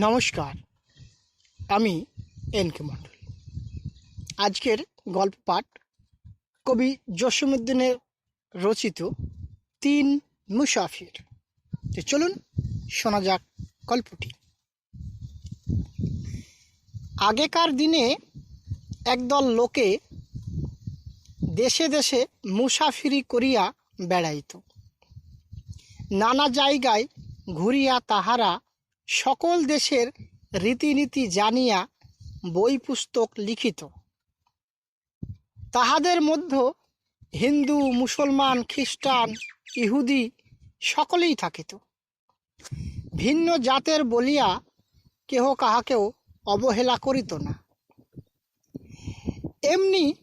নমস্কার, আমি N K মণ্ডল। আজকের গল্প পাঠ কবি জসীমউদ্দিনের রচিত তিন মুসাফির। তো চলুন শোনা যাক গল্পটি। আগেকার দিনে একদল লোকে দেশে দেশে মুসাফিরি করিয়া বেড়াইত। নানা জায়গায় ঘুরিয়া তাহারা সকল দেশের রীতিনীতি জানিয়া বই পুস্তক লিখিত। তাহাদের মধ্যে হিন্দু, মুসলমান, খ্রিস্টান, ইহুদি সকলেই থাকিত। ভিন্ন জাতের বলিয়া কেহ কাহাকেও অবহেলা করিত না। এমনি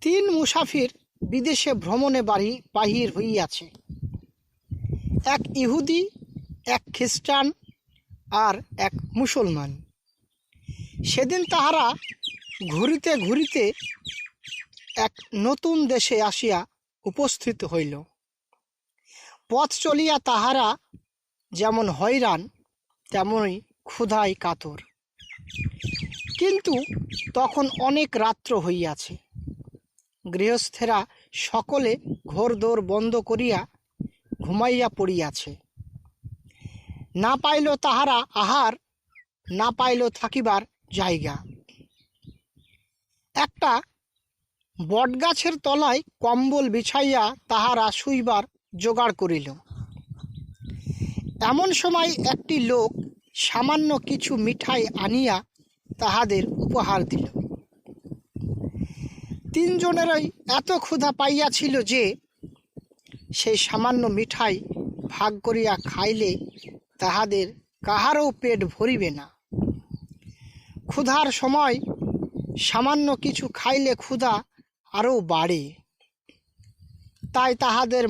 তিন মুসাফির বিদেশে ভ্রমণে বাড়ি বাহির হইয়াছে। এক ইহুদি, এক খ্রিস্টান আর এক মুসলমান। সেদিন তাহারা ঘুরিতে ঘুরিতে এক নতুন দেশে আসিয়া উপস্থিত হইল। পথ চলিয়া তাহারা যেমন হয়রান, তেমনই ক্ষুধায় কাতর। কিন্তু তখন অনেক রাত্র হইয়াছে। গৃহস্থেরা সকলে ঘোরদোর বন্ধ করিয়া ঘুমাইয়া পড়িয়াছে। না পাইল তাহারা আহার, না পাইল থাকিবার জায়গা। একটা বটগাছের তলায় কম্বল বিছাইয়া তাহারা শুইবার জোগাড় করিল। এমন সময় একটি লোক সামান্য কিছু মিঠাই আনিয়া তাহাদের উপহার দিল। তিনজনেরই এত ক্ষুধা পাইয়াছিল যে, সেই সামান্য মিঠাই ভাগ করিয়া খাইলে তাহাদের কাহারও পেট ভরিবে না। ক্ষুধার সময় সামান্য কিছু খাইলে ক্ষুধা আরও বাড়ে। তাই তাহাদের